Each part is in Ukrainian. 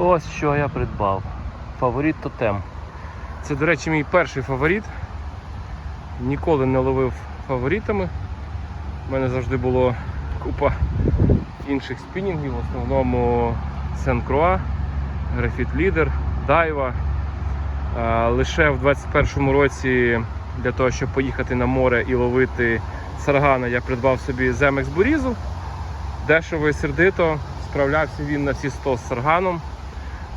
Ось що я придбав. Фаворит тотем. Це, до речі, мій перший фаворит. Ніколи не ловив фаворитами. У мене завжди було купа інших спінінгів, в основному Сен-Круа, Графіт Лідер, Дайва. Лише в 21-му році для того, щоб поїхати на море і ловити саргана, я придбав собі Земекс Бурізу. Дешево і сердито. Справлявся він на всі 100 з сарганом.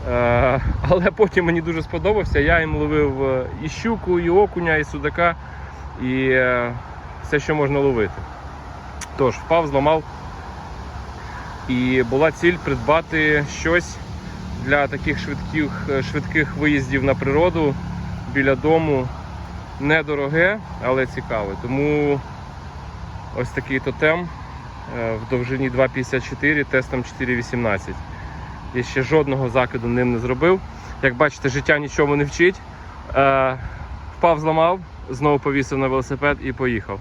Е, Але потім мені дуже сподобався. Я їм ловив е, і щуку, і окуня, і судака, і е, все, що можна ловити. Тож, впав, зламав. І була ціль придбати щось для таких швидких, швидких виїздів на природу біля дому. Недороге, але цікаве. Тому ось такий тотем в довжині 2,54 тестом 4,18. Я ще жодного закиду ним не зробив. Як бачите, життя нічому не вчить. Е, впав, зламав, знову повісив на велосипед і поїхав.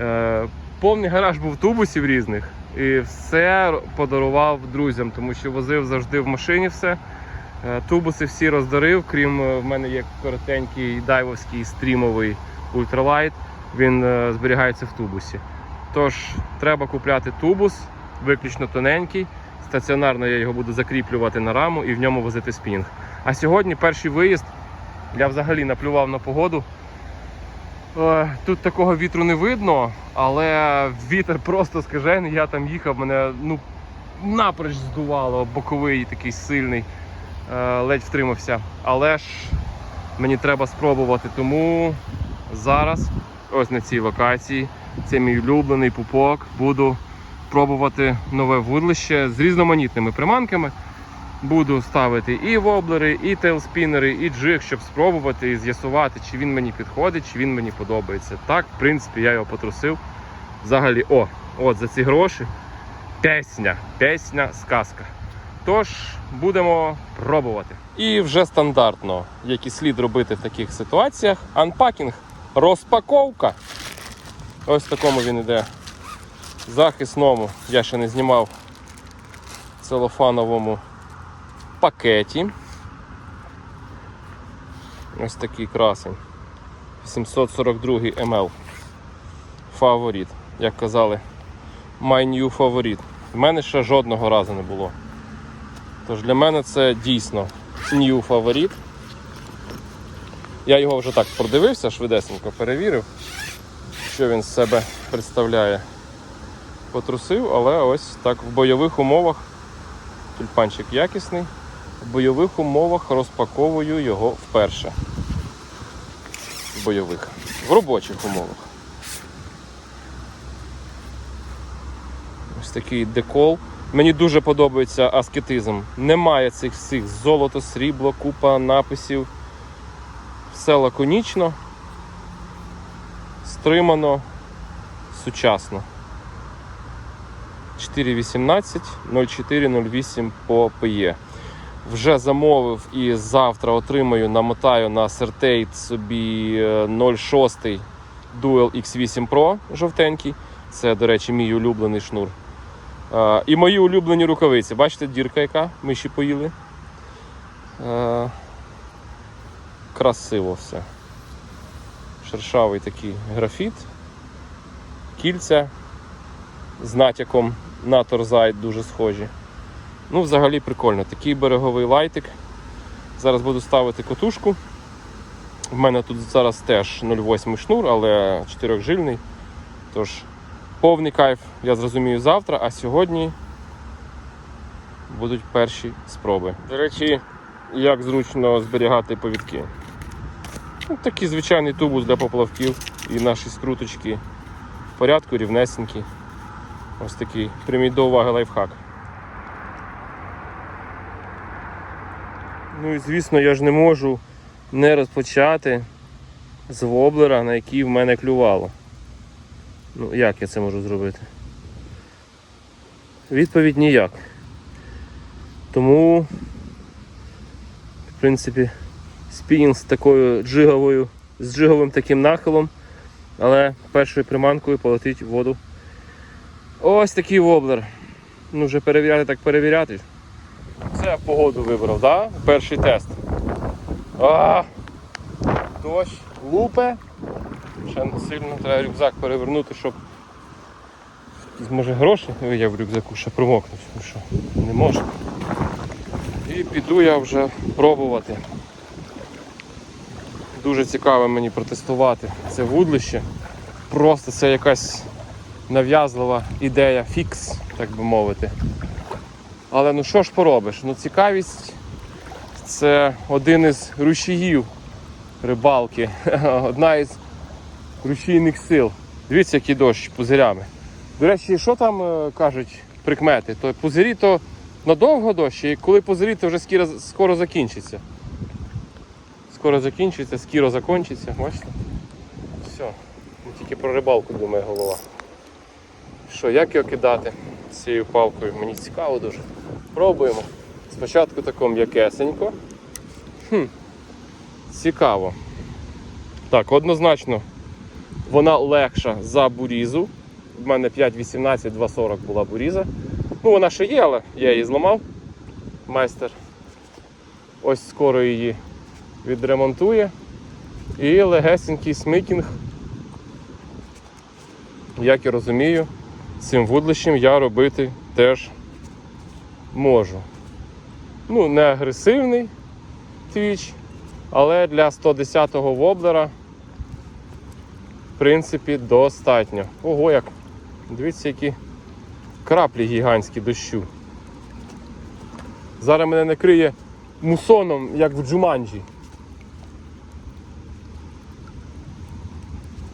Е, повний гараж був тубусів різних і все подарував друзям, тому що возив завжди в машині все. Е, Тубуси всі роздарив, крім е, в мене є коротенький дайвовський стрімовий ультралайт. Він е, зберігається в тубусі. Тож треба купляти тубус, виключно тоненький. Стаціонарно я його буду закріплювати на раму і в ньому возити спінінг. А сьогодні перший виїзд. Я взагалі наплював на погоду. Е, Тут такого вітру не видно, але вітер просто скажений. Я там їхав, мене ну напроч здувало, боковий такий сильний, Е, ледь втримався. Але ж мені треба спробувати. Тому зараз, ось на цій локації, це мій улюблений пупок. Буду пробувати нове вудлище з різноманітними приманками. Буду ставити і воблери, і тейлспінери, і джиг, щоб спробувати і з'ясувати, чи він мені підходить, чи він мені подобається. Так, в принципі, я його потрусив. Взагалі, о, от за ці гроші. Песня, песня, сказка. Тож будемо пробувати. І вже стандартно, як і слід робити в таких ситуаціях, анпакінг, розпаковка. Ось такому він іде захисному. Я ще не знімав целофановому пакеті. Ось такий красень. 742 ml. Фаворит. Як казали, my new фаворит. В мене ще жодного разу не було. Тож для мене це дійсно new фаворит. Я його вже так продивився, швидесенько перевірив, що він з себе представляє. Потрусив, але ось так в бойових умовах Тюльпанчик якісний. В бойових умовах розпаковую його вперше. В бойових. В робочих умовах. Ось такий декол. Мені дуже подобається аскетизм. Немає цих всіх золото, срібло, купа написів. Все лаконічно, стримано, сучасно. 4.18 0408 по ПЕ. Вже замовив і завтра отримаю, намотаю на Certate собі е, 06 Dual X8 Pro жовтенький. Це, до речі, мій улюблений шнур. Е, І мої улюблені рукавиці. Бачите, дірка яка? Ми ще поїли. Е, Красиво все. Шершавий такий графіт. Кільця з натяком на торзайт дуже схожі. Ну, взагалі прикольно. Такий береговий лайтик. Зараз буду ставити котушку. В мене тут зараз теж 0,8 шнур, але 4-жильний. Тож, повний кайф, я зрозумію завтра, а сьогодні будуть перші спроби. До речі, як зручно зберігати повідки. Ну, такий звичайний тубус для поплавків і наші скруточки в порядку, рівнесенькі. Ось такий прямий до уваги лайфхак. Ну і звісно, я ж не можу не розпочати з воблера, на який в мене клювало. Ну, як я це можу зробити? Відповідь ніяк. Тому, в принципі, спінінг з такою джиговою, з джиговим таким нахилом, але першою приманкою полетить воду Ось такий воблер. Ну вже перевіряти, так перевіряти. Я погоду вибрав, да? Перший тест. А, дощ лупе. Ще не сильно треба рюкзак перевернути, щоб може гроші я в рюкзаку ще промокнуть. Ну що, не можу. І піду я вже пробувати. Дуже цікаво мені протестувати це вудлище. Просто це якась нав'язлива ідея, фікс, так би мовити. Але ну що ж поробиш? Ну цікавість це один із рушіїв рибалки, одна із рушійних сил. Дивіться, який дощ пузирями. До речі, що там е, кажуть прикмети? То пузирі то надовго дощ, і коли пузирі, то вже скоро, скоро закінчиться. Скоро закінчиться, скоро закінчиться, бачите? Все. Тільки про рибалку думає голова. Що, як його кидати цією палкою? Мені цікаво дуже. Пробуємо. Спочатку тако м'якесенько. Хм. Цікаво. Так, однозначно вона легша за бурізу. В мене 5.18, 2.40 була буріза. Ну, вона ще є, але я її зламав. Майстер. Ось скоро її відремонтує. І легесенький смикінг. Як я розумію, цим вудлищем я робити теж можу. Ну, не агресивний твіч, але для 110-го воблера, в принципі, достатньо. Ого, як! Дивіться, які краплі гігантські дощу. Зараз мене накриє мусоном, як в Джуманджі.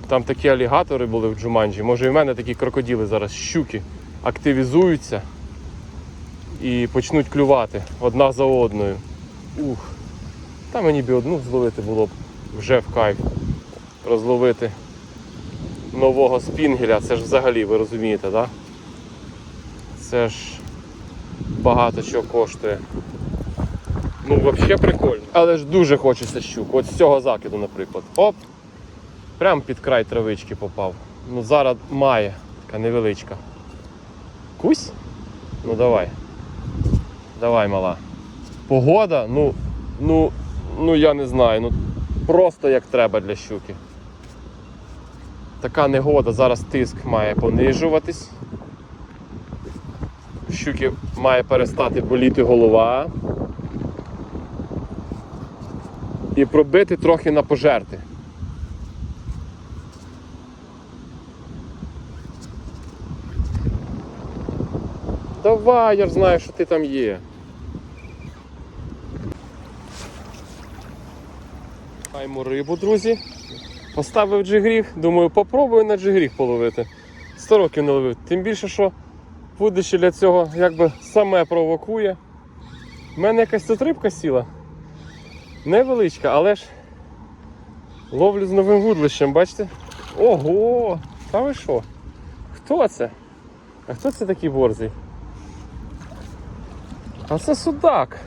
Там такі алігатори були в Джуманджі. Може і в мене такі крокодили зараз, щуки, активізуються і почнуть клювати одна за одною. Ух. Та мені б одну зловити було б вже в кайф. Розловити нового спінгеля. Це ж взагалі, ви розумієте? Да? Це ж багато чого коштує. Ну, взагалі прикольно. Але ж дуже хочеться щук. От з цього закиду, наприклад. Оп! Прям під край травички попав. Ну зараз має, така невеличка. Кусь? Ну давай. Давай, мала. Погода, ну, ну, ну я не знаю, ну просто як треба для щуки. Така негода, зараз тиск має понижуватись. Щуки має перестати боліти голова. І пробити трохи на пожерти. Давай, я ж знаю, що ти там є. Маємо рибу, друзі. Поставив джигріг, думаю, попробую на джигріг половити. 100 років не ловив. Тим більше, що вудище для цього якби саме провокує. У мене якась тут рибка сіла. Невеличка, але ж ловлю з новим вудлищем, бачите? Ого! Та ви що? Хто це? А хто це такий борзий? А це судак.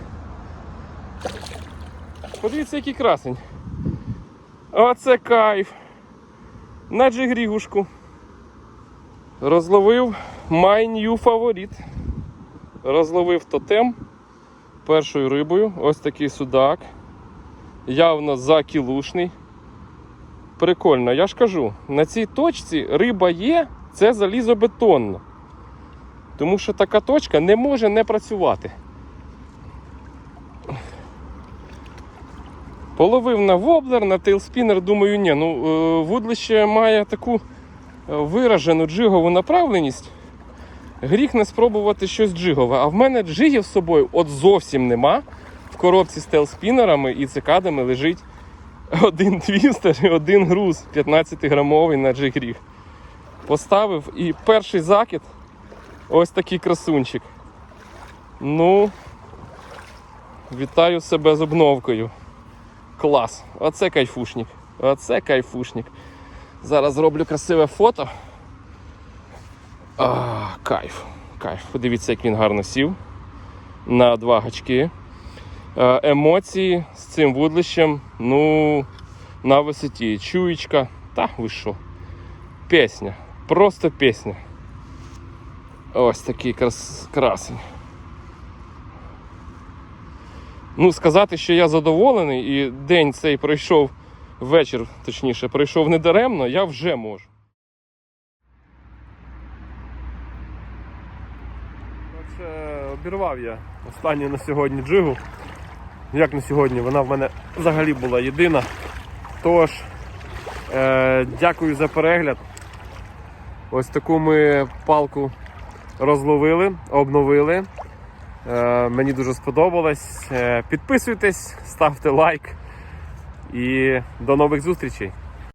Подивіться, який красень. Оце кайф. На джигрігушку. Розловив my new фаворит. Розловив тотем першою рибою. Ось такий судак. Явно закілушний. Прикольно, я ж кажу, на цій точці риба є, це залізобетонно. Тому що така точка не може не працювати. Половив на воблер, на тейлспінер, думаю, ні, ну е, вудлище має таку е, виражену джигову направленість. Гріх не спробувати щось джигове. А в мене джигів з собою от зовсім нема. В коробці з тейлспінерами і цикадами лежить один твістер і один груз 15-грамовий на джигріг. Поставив і перший закид ось такий красунчик. Ну, вітаю себе з обновкою. Клас. Оце кайфушник. Оце кайфушник. Зараз зроблю красиве фото. А, кайф. Кайф. Подивіться, як він гарно сів. На два гачки. Е, Емоції з цим вудлищем, ну, на висоті. Чуєчка. Та ви що? Пісня. Просто пісня. Ось такий крас... красень. Ну, сказати, що я задоволений і день цей пройшов, вечір, точніше, пройшов недаремно, я вже можу. Отже, обірвав я останню на сьогодні джигу. Як на сьогодні, вона в мене взагалі була єдина. Тож, е, дякую за перегляд. Ось таку ми палку розловили, обновили. Е, мені дуже сподобалось. Е, підписуйтесь, ставте лайк і до нових зустрічей.